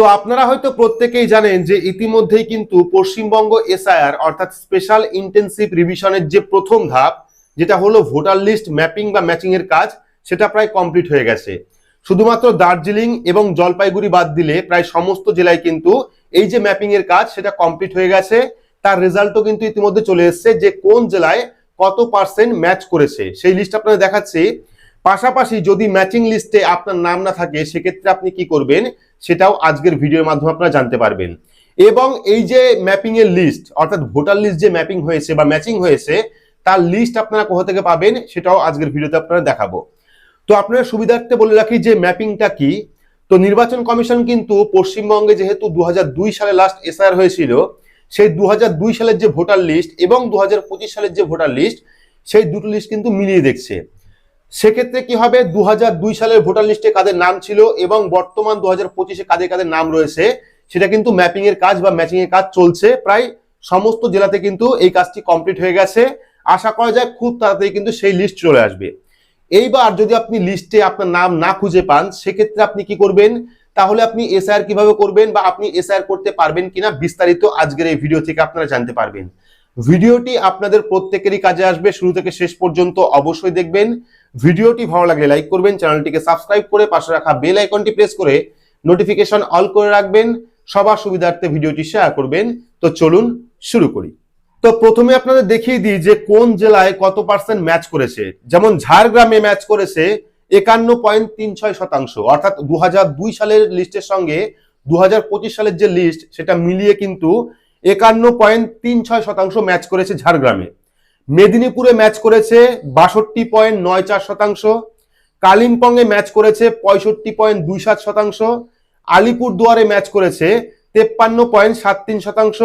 তো আপনারা হয়তো প্রত্যেকেই জানেন যে ইতিমধ্যেই কিন্তু পশ্চিমবঙ্গ এসআইআর অর্থাৎ স্পেশাল ইন্টেন্সিভ রিভিশনের যে প্রথম ধাপ, যেটা হলো ভোটার লিস্ট ম্যাপিং বা ম্যাচিং এর কাজ, সেটা প্রায় কমপ্লিট হয়ে গেছে। শুধুমাত্র দার্জিলিং এবং জলপাইগুড়ি বাদ দিলে প্রায় সমস্ত জেলায় কিন্তু এই যে ম্যাপিং এর কাজ, সেটা কমপ্লিট হয়ে গেছে। তার রেজাল্টও কিন্তু ইতিমধ্যে চলে এসেছে যে কোন জেলায় কত পার্সেন্ট ম্যাচ করেছে। সেই লিস্ট আপনাদের দেখাচ্ছি। পাশাপাশি যদি ম্যাচিং লিস্টে আপনার নাম না থাকে, সেক্ষেত্রে আপনি কি করবেন? সেটাও আজকের ভিডিওর মাধ্যমে আপনারা জানতে পারবেন। এবং এই যে ম্যাপিং এর লিস্ট অর্থাৎ ভোটার লিস্ট যে ম্যাপিং হয়েছে বা ম্যাচিং হয়েছে, তার লিস্ট আপনারা কোথা থেকে পাবেন সেটাও আজকের ভিডিওতে আপনারা দেখাবো। তো আপনার সুবিধার্থে বলে রাখি যে ম্যাপিংটা কি? তো নির্বাচন কমিশন কিন্তু পশ্চিমবঙ্গে যেহেতু দু হাজার দুই সালে লাস্ট এসআর হয়েছিল, সেই দু হাজার দুই সালের যে ভোটার লিস্ট এবং দু হাজার পঁচিশ সালের যে ভোটার লিস্ট সেই দুটো লিস্ট কিন্তু মিলিয়ে দেখছে। সেক্ষেত্রে কি হবে? দু হাজার দুই সালের ভোটার লিস্টে কাদের নাম ছিল এবং বর্তমান দু হাজার পঁচিশে কাদের কাদের নাম রয়েছে, সেটা কিন্তু ম্যাপিং এর কাজ বা ম্যাচিং এর কাজ চলছে। প্রায় সমস্ত জেলাতে কিন্তু এই কাজটি কমপ্লিট হয়ে গেছে। আশা করা যায় খুব তাড়াতাড়ি কিন্তু সেই লিস্ট চলে আসবে। এইবার যদি আপনি লিস্টে আপনার নাম না খুঁজে পান, সেক্ষেত্রে আপনি কি করবেন? তাহলে আপনি এসআইআর কীভাবে করবেন বা আপনি এসআইআর করতে পারবেন কিনা বিস্তারিত আজকের এই ভিডিও থেকে আপনারা জানতে পারবেন। ভিডিওটি আপনাদের প্রত্যেকেরই কাজে আসবে। শুরু থেকে শেষ পর্যন্ত অবশ্যই দেখবেন। ভিডিওটি ভালো লাগলে লাইক করবেন, চ্যানেলটিকে সাবস্ক্রাইব করে পাশে রাখা বেল আইকনটি প্রেস করে নোটিফিকেশন অল করে রাখবেন, সবার সুবিধার্থে ভিডিওটি শেয়ার করবেন। তো চলুন শুরু করি। তো প্রথমে আপনাদের দেখিয়ে দিই যে কোন জেলায় কত পার্সেন্ট ম্যাচ করেছে। যেমন ঝাড়গ্রামে ম্যাচ করেছে একান্ন পয়েন্ট তিন ছয় শতাংশ। অর্থাৎ দু হাজার দুই সালের লিস্টের সঙ্গে দু হাজার পঁচিশ সালের যে লিস্ট সেটা মিলিয়ে কিন্তু একান্ন পয়েন্ট তিন ছয় শতাংশ ম্যাচ করেছে ঝাড়গ্রামে। মেদিনীপুরে ম্যাচ করেছে বাষট্টি পয়েন্ট নয় চার শতাংশ, কালিম্পংয়ে ম্যাচ করেছে পঁয়ষট্টি পয়েন্ট দুই সাত শতাংশ আলিপুর দুয়ারে ম্যাচ করেছে তেপ্পান্ন পয়েন্ট সাত তিন শতাংশ,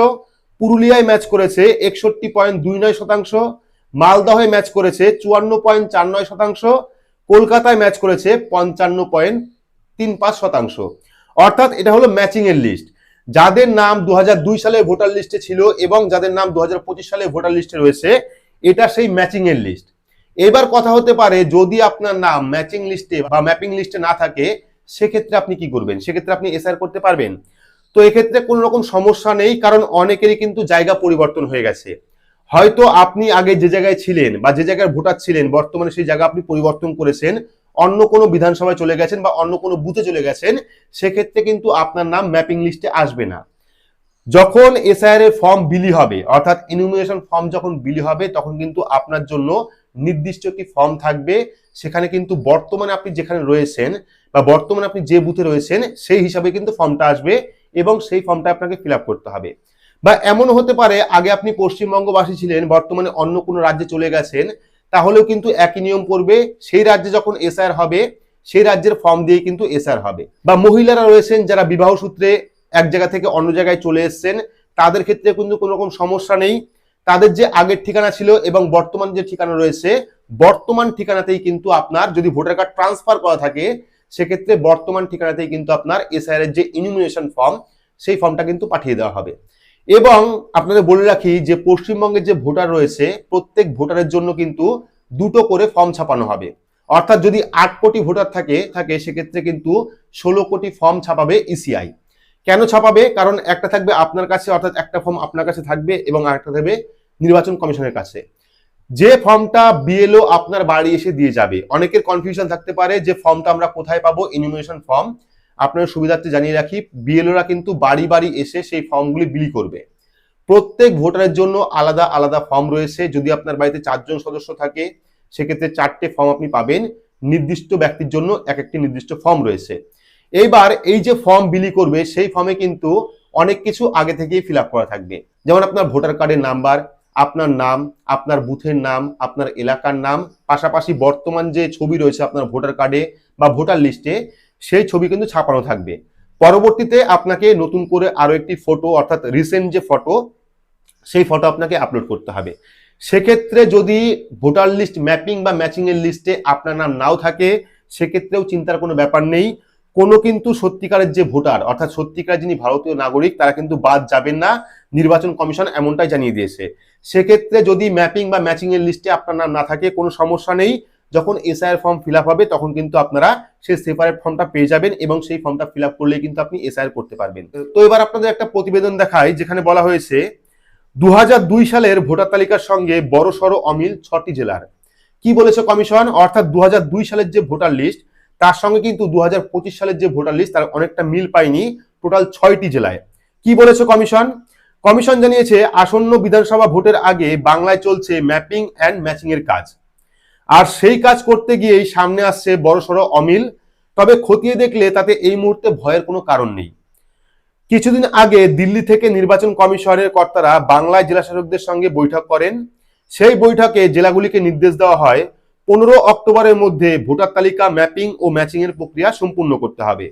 পুরুলিয়ায় ম্যাচ করেছে একষট্টি পয়েন্ট দুই নয় শতাংশ, মালদহে ম্যাচ করেছে চুয়ান্ন পয়েন্ট চার নয় শতাংশ, কলকাতায় ম্যাচ করেছে পঞ্চান্ন পয়েন্ট তিন পাঁচ শতাংশ। অর্থাৎ এটা হলো ম্যাচিং এর লিস্ট। যাদের নাম দু সালে ভোটার লিস্টে ছিল এবং যাদের নাম দু হাজার পঁচিশ সালে ভোটার লিস্টে রয়েছে এটা সেই ম্যাচিং এর লিস্ট এবার কথা হতে পারে, যদি আপনার নাম ম্যাচিং লিস্টে বা ম্যাপিং লিস্টে না থাকে, সেক্ষেত্রে আপনি কি করবেন? সেক্ষেত্রে আপনি এসআর করতে পারবেন। তো এক্ষেত্রে কোনো রকম সমস্যা নেই, কারণ অনেকেরই কিন্তু জায়গা পরিবর্তন হয়ে গেছে। হয়তো আপনি আগে যে জায়গায় ছিলেন বা যে জায়গায় ভোটার ছিলেন, বর্তমানে সেই জায়গা আপনি পরিবর্তন করেছেন, অন্য কোনো বিধানসভায় চলে গেছেন বা অন্য কোনো বুথে চলে গেছেন, সেক্ষেত্রে কিন্তু আপনার নাম ম্যাপিং লিস্টে আসবে না। যখন এসআইআর এর ফর্ম বিলি হবে, অর্থাৎ ইনুমিনেশন ফর্ম যখন বিলি হবে, তখন কিন্তু আপনার জন্য নির্দিষ্ট একটি ফর্ম থাকবে। সেখানে কিন্তু বর্তমানে আপনি যেখানে রয়েছেন বা বর্তমানে আপনি যে বুথে রয়েছেন, সেই হিসাবে কিন্তু ফর্মটা আসবে এবং সেই ফর্মটা আপনাকে ফিল করতে হবে। বা এমন হতে পারে, আগে আপনি পশ্চিমবঙ্গবাসী ছিলেন, বর্তমানে অন্য কোনো রাজ্যে চলে গেছেন, তাহলেও কিন্তু একই নিয়ম করবে সেই রাজ্যে যখন এসআর হবে, সেই রাজ্যের ফর্ম দিয়ে কিন্তু এসআর হবে। বা মহিলারা রয়েছেন যারা বিবাহ সূত্রে এক জায়গা থেকে অন্য জায়গায় চলে এসছেন। তাদের ক্ষেত্রে কিন্তু কোনো রকম সমস্যা নেই। তাদের যে আগের ঠিকানা ছিল এবং বর্তমান যে ঠিকানা রয়েছে, বর্তমান ঠিকানাতেই কিন্তু আপনার যদি ভোটার কার্ড ট্রান্সফার করা থাকে, সেক্ষেত্রে বর্তমান ঠিকানাতেই কিন্তু আপনার এসআইআর এর যে ইনুমিনেশন ফর্ম সেই ফর্মটা কিন্তু পাঠিয়ে দেওয়া হবে। এবং আপনাদের বলে রাখি যে পশ্চিমবঙ্গের যে ভোটার রয়েছে, প্রত্যেক ভোটারের জন্য কিন্তু দুটো করে ফর্ম ছাপানো হবে। অর্থাৎ যদি আট কোটি ভোটার থাকে থাকে, সেক্ষেত্রে কিন্তু ষোলো কোটি ফর্ম ছাপাবে ইসিআই কেন ছাপাবে? কারণ একটা থাকবে আপনার কাছে, অর্থাৎ একটা ফর্ম আপনার কাছে থাকবে এবং আরেকটা থাকবে নির্বাচন কমিশনের কাছে। যে ফর্মটা বিএলও আপনার বাড়ি এসে দিয়ে যাবে। অনেকের কনফিউশন থাকতে পারে যে ফর্মটা আমরা কোথায় পাবো ইনিমিনেশন ফর্ম আপনার সুবিধার্থে জানিয়ে রাখি বিএলওরা কিন্তু বাড়ি বাড়ি এসে সেই ফর্মগুলি বিলি করবে। প্রত্যেক ভোটারের জন্য আলাদা আলাদা ফর্ম রয়েছে। যদি আপনার বাড়িতে চারজন সদস্য থাকে, সেক্ষেত্রে চারটে ফর্ম আপনি পাবেন। নির্দিষ্ট ব্যক্তির জন্য এক একটি নির্দিষ্ট ফর্ম রয়েছে। এইবার এই যে ফর্ম বিলি করবে, সেই ফর্মে কিন্তু অনেক কিছু আগে থেকেই ফিল করা থাকবে। যেমন আপনার ভোটার কার্ডের নাম্বার আপনার নাম, আপনার বুথের নাম, আপনার এলাকার নাম, পাশাপাশি বর্তমান যে ছবি রয়েছে আপনার ভোটার কার্ডে বা ভোটার লিস্টে সেই ছবি কিন্তু ছাপানো থাকবে। পরবর্তীতে আপনাকে নতুন করে আরও একটি ফটো অর্থাৎ রিসেন্ট যে ফটো সেই ফটো আপনাকে আপলোড করতে হবে। সেক্ষেত্রে যদি ভোটার লিস্ট ম্যাপিং বা ম্যাচিং এর লিস্টে আপনার নাম নাও থাকে, সেক্ষেত্রেও চিন্তার কোনো ব্যাপার নেই। কোনো কিন্তু সত্যিকারের যে ভোটার, অর্থাৎ সত্যিকার যিনি ভারতীয় নাগরিক, তারা কিন্তু বাদ যাবেন না। নির্বাচন কমিশন এমনটাই জানিয়ে দিয়েছে। সেক্ষেত্রে যদি ম্যাপিং বা ম্যাচিং এর লিস্টে আপনার নাম না থাকে, কোনো সমস্যা নেই। যখন এসআইআর ফর্ম ফিল হবে, তখন কিন্তু আপনারা সেই সেপারেট ফর্মটা পেয়ে যাবেন এবং সেই ফর্মটা ফিল আপ করলেই কিন্তু আপনি এসআইআর করতে পারবেন। তো এবার আপনাদের একটা প্রতিবেদন দেখাই, যেখানে বলা হয়েছে দু দুই সালের ভোটার তালিকার সঙ্গে বড় সড়ো অমিল ছটি জেলার। কি বলেছে কমিশন? অর্থাৎ দু হাজার দুই সালের যে ভোটার লিস্ট তার সঙ্গে কিন্তু দু হাজার পঁচিশ সালের যে ভোটার লিস্ট তার অনেকটা মিল পায়নি টোটাল ছয়টি জেলায়। কি বলেছে কমিশন? কমিশন জানিয়েছে, আসন্ন বিধানসভা ভোটের আগে বাংলায় চলছে ম্যাপিং অ্যান্ড ম্যাচিং এর কাজ। আর সেই কাজ করতে গিয়েই সামনে আসছে বড়সড় অমিল। তবে খতিয়ে দেখলে তাতে এই মুহূর্তে ভয়ের কোনো কারণ নেই। কিছুদিন আগে দিল্লি থেকে নির্বাচন কমিশনের কর্তারা বাংলায় জেলা শাসকদের সঙ্গে বৈঠক করেন। সেই বৈঠকে জেলাগুলিকে নির্দেশ দেওয়া হয় পনেরো অক্টোবরের মধ্যে ভোটার তালিকা ম্যাপিং ও ম্যাচিং এর প্রক্রিয়া সম্পূর্ণ করতে হবে।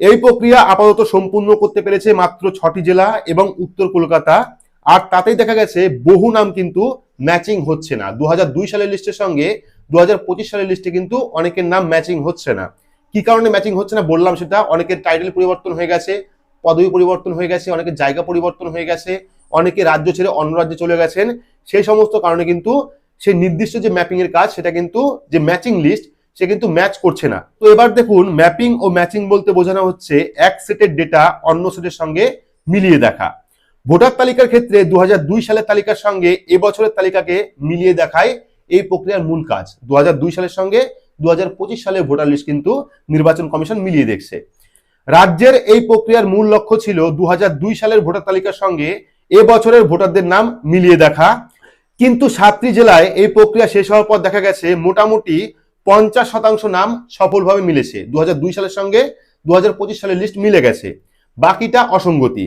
এই প্রক্রিয়া আপাতত সম্পূর্ণ করতে পেরেছে মাত্র ছটি জেলা এবং উত্তর কলকাতা। আর তাতেই দেখা গেছে, বহু নাম কিন্তু ম্যাচিং হচ্ছে না। দু হাজার দুই সালের লিস্টের সঙ্গে দু হাজার পঁচিশ সালের লিস্টে কিন্তু অনেকের নাম ম্যাচিং হচ্ছে না। কি কারণে ম্যাচিং হচ্ছে না বললাম সেটা? অনেকের টাইটেল পরিবর্তন হয়ে গেছে, পদবি পরিবর্তন হয়ে গেছে, অনেকের জায়গা পরিবর্তন হয়ে গেছে, অনেকে রাজ্য ছেড়ে অন্য রাজ্যে চলে গেছেন। সেই সমস্ত কারণে কিন্তু সেই নির্দিষ্ট যে ম্যাপিং এর কাজ, সেটা কিন্তু যে ম্যাচিং লিস্ট সে কিন্তু ম্যাচ করছে না। তো এবার দেখুন ম্যাপিং ও ম্যাচিং বলতে বোঝানো হচ্ছে এক সেটের ডেটা অন্য সেটের সঙ্গে মিলিয়ে দেখা। ভোটার তালিকার ক্ষেত্রে দু হাজার দুই সালের তালিকার সঙ্গে এবছরের তালিকাকে মিলিয়ে দেখায় এই প্রক্রিয়ার মূল কাজ। দু হাজার দুই সালের সঙ্গে দু হাজার পঁচিশ সালের ভোটার লিস্ট কিন্তু নির্বাচন কমিশন মিলিয়ে দেখছে। রাজ্যের এই প্রক্রিয়ার মূল লক্ষ্য ছিল দু হাজার দুই সালের ভোটার তালিকার সঙ্গে এবছরের ভোটারদের নাম মিলিয়ে দেখা। কিন্তু সাতটি জেলায় এই প্রক্রিয়া শেষ হওয়ার পর দেখা গেছে মোটামুটি পঞ্চাশ শতাংশ নাম সফলভাবে মিলেছে। দু হাজার দুই সালের সঙ্গে দু হাজার পঁচিশ সালের লিস্ট মিলে গেছে। বাকিটা অসঙ্গতি।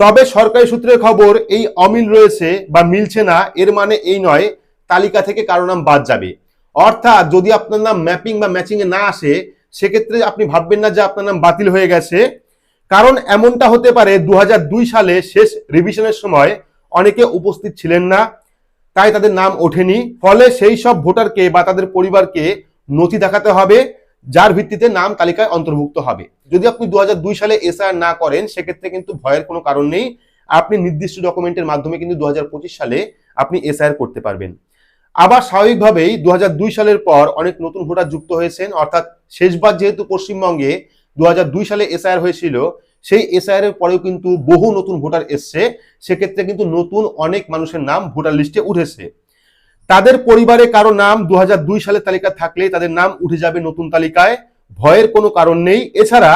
তবে সরকারি সূত্রের খবর, এই অমিল রয়েছে বা মিলছে না, এর মানে এই নয়, তালিকা থেকে কারও নাম বাদ যাবে। অর্থাৎ যদি আপনার নাম ম্যাপিং বা ম্যাচিং এ না আসে, সেক্ষেত্রে আপনি ভাববেন না যে আপনার নাম বাতিল হয়ে গেছে। কারণ এমনটা হতে পারে দু হাজার দুই সালে শেষ রিভিশনের সময় অনেকে উপস্থিত ছিলেন না তাই তাদের নাম ওঠেনি। ফলে সেই সব ভোটারকে বা তাদের পরিবারকে নথি দেখাতে হবে, যার ভিত্তিতে নাম তালিকায় অন্তর্ভুক্ত হবে। যদি আপনি দু হাজার দুই সালে এসআর না করেন, সেক্ষেত্রে কিন্তু ভয়ের কোনো কারণ নেই। আপনি নির্দিষ্ট ডকুমেন্টের মাধ্যমে কিন্তু দু হাজার পঁচিশ সালে আপনি এসআর করতে পারবেন। আবার স্বাভাবিকভাবেই দু হাজার দুই সালের পর অনেক নতুন ভোটার যুক্ত হয়েছেন। অর্থাৎ শেষবার যেহেতু পশ্চিমবঙ্গে দু হাজার দুই সালে এসআইআর হয়েছিল সেই এসআইআর এর পরেও কিন্তু বহু নতুন ভোটার এসছে। সেক্ষেত্রে কিন্তু নতুন অনেক মানুষের নাম ভোটার লিস্টে উঠেছে। তাদের পরিবারে কারও নাম দু হাজার দুই সালের তালিকা থাকলে তাদের নাম উঠে যাবে নতুন তালিকায়। ভয়ের কোনো কারণ নেই। এছাড়া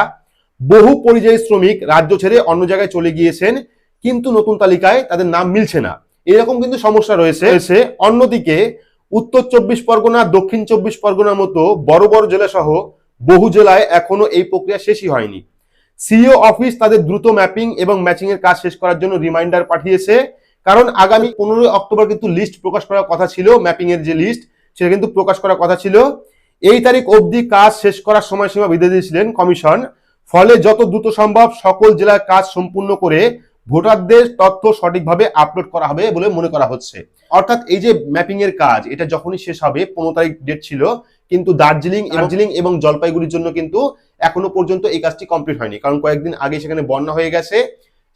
বহু পরিযায়ী শ্রমিক রাজ্য ছেড়ে অন্য জায়গায় চলে গিয়েছেন কিন্তু নতুন তালিকায় তাদের নাম মিলছে না। এরকম কিন্তু সমস্যা রয়েছে। রয়েছে। অন্যদিকে উত্তর চব্বিশ পরগনা দক্ষিণ চব্বিশ পরগনার মতো বড় বড় জেলা সহ বহু জেলায় এখনও এই প্রক্রিয়া শেষই হয়নি। সিইও অফিস তাদের দ্রুত ম্যাপিং এবং ম্যাচিং এর কাজ শেষ করার জন্য রিমাইন্ডার পাঠিয়েছে। কারণ আগামী পনেরোই অক্টোবর কিন্তু লিস্ট প্রকাশ করার কথা ছিল ম্যাপিং এর যে লিস্ট সেটা কিন্তু প্রকাশ করার কথা ছিল। এই তারিখ অবধি কাজ শেষ করার সময়সীমা বেঁধে দিয়েছিলেন কমিশন। ফলে যত দ্রুত সম্ভব সকল জেলার কাজ সম্পূর্ণ করে ভোটারদের তথ্য সঠিকভাবে আপলোড করা হবে বলে মনে করা হচ্ছে। অর্থাৎ এই যে ম্যাপিং এর কাজ এটা যখনই শেষ হবে পনেরো তারিখ ডেট ছিল কিন্তু দার্জিলিং দার্জিলিং এবং জলপাইগুড়ির জন্য কিন্তু এখনও পর্যন্ত এই কাজটি কমপ্লিট হয়নি। কারণ কয়েকদিন আগে সেখানে বন্যা হয়ে গেছে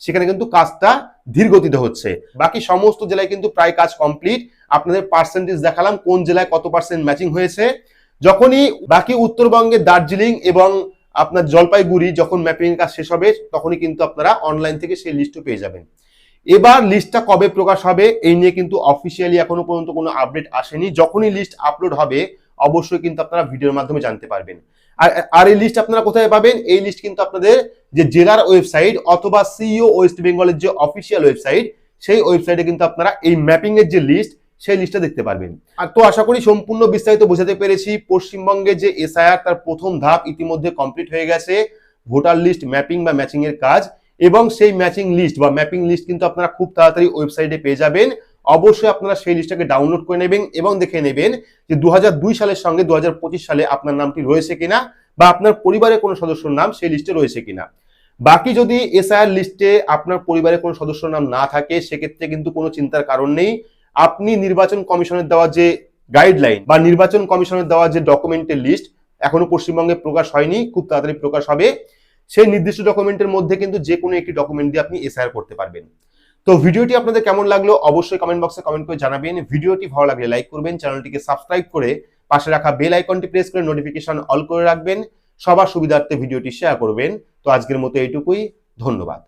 সেখানে কিন্তু কাজটা ধীর গতিতে হচ্ছে। বাকি সমস্ত জেলায় কিন্তু প্রায় কাজ কমপ্লিট আপনাদের পার্সেন্টেজ দেখালাম কোন জেলায় কত পার্সেন্ট ম্যাচিং হয়েছে। যখনই বাকি উত্তরবঙ্গে দার্জিলিং এবং আপনার জলপাইগুড়ি যখন ম্যাপিং কাজ শেষ হবে, তখনই কিন্তু আপনারা অনলাইন থেকে সেই লিস্টও পেয়ে যাবেন। এবার লিস্টটা কবে প্রকাশ হবে, এই নিয়ে কিন্তু অফিসিয়ালি এখনও পর্যন্ত কোনো আপডেট আসেনি। যখনই লিস্ট আপলোড হবে, অবশ্যই কিন্তু আপনারা ভিডিওর মাধ্যমে জানতে পারবেন। আর আর এই লিস্ট আপনারা কোথায় পাবেন? এই লিস্ট কিন্তু আপনাদের যে জেলার ওয়েবসাইট অথবা সিইও ওয়েস্ট বেঙ্গলের যে অফিসিয়াল ওয়েবসাইট সেই ওয়েবসাইটে কিন্তু আপনারা এই ম্যাপিং এর যে লিস্ট সেই লিস্টটা দেখতে পারবেন। আর তো আশা করি সম্পূর্ণ বিস্তারিত বোঝাতে পেরেছি, পশ্চিমবঙ্গে যে এসআইআর তার প্রথম ধাপ ইতিমধ্যে কমপ্লিট হয়ে গেছে ভোটার লিস্ট ম্যাপিং বা ম্যাচিং এর কাজ, এবং সেই ম্যাচিং লিস্ট বা ম্যাপিং লিস্ট কিন্তু আপনারা খুব তাড়াতাড়ি ওয়েবসাইটে পেয়ে যাবেন। অবশ্যই আপনারা সেই লিস্টটাকে ডাউনলোড করে নেবেন এবং দেখে নেবেন যে দু হাজার দুই সালের সঙ্গে দু হাজার পঁচিশ সালে আপনার নামটি রয়েছে কিনা বা আপনার পরিবারের কোনো সদস্যর নাম সেই লিস্টে রয়েছে কিনা। বাকি যদি এসআইআর লিস্টে আপনার পরিবারের কোনো সদস্যর নাম না থাকে, সেক্ষেত্রে কিন্তু কোনো চিন্তার কারণ নেই। আপনি নির্বাচন কমিশনের দেওয়া যে গাইডলাইন বা নির্বাচন কমিশনের দেওয়া যে ডকুমেন্টের লিস্ট এখনও পশ্চিমবঙ্গে প্রকাশ হয়নি, খুব তাড়াতাড়ি প্রকাশ হবে। সেই নির্দিষ্ট ডকুমেন্টের মধ্যে কিন্তু যে কোনো একটি ডকুমেন্ট দিয়ে আপনি এসআইআর করতে পারবেন। তো ভিডিওটি আপনাদের কেমন লাগল অবশ্যই কমেন্ট বক্সে কমেন্ট করে জানাবেন। ভিডিওটি ভালো লাগলে লাইক করবেন, চ্যানেলটিকে সাবস্ক্রাইব করে পাশে রাখা বেল আইকনটি প্রেস করে নোটিফিকেশন অল করে রাখবেন। সবার সুবিধার্থে ভিডিওটি শেয়ার করবেন। তো আজকের মতো এইটুকুই, ধন্যবাদ।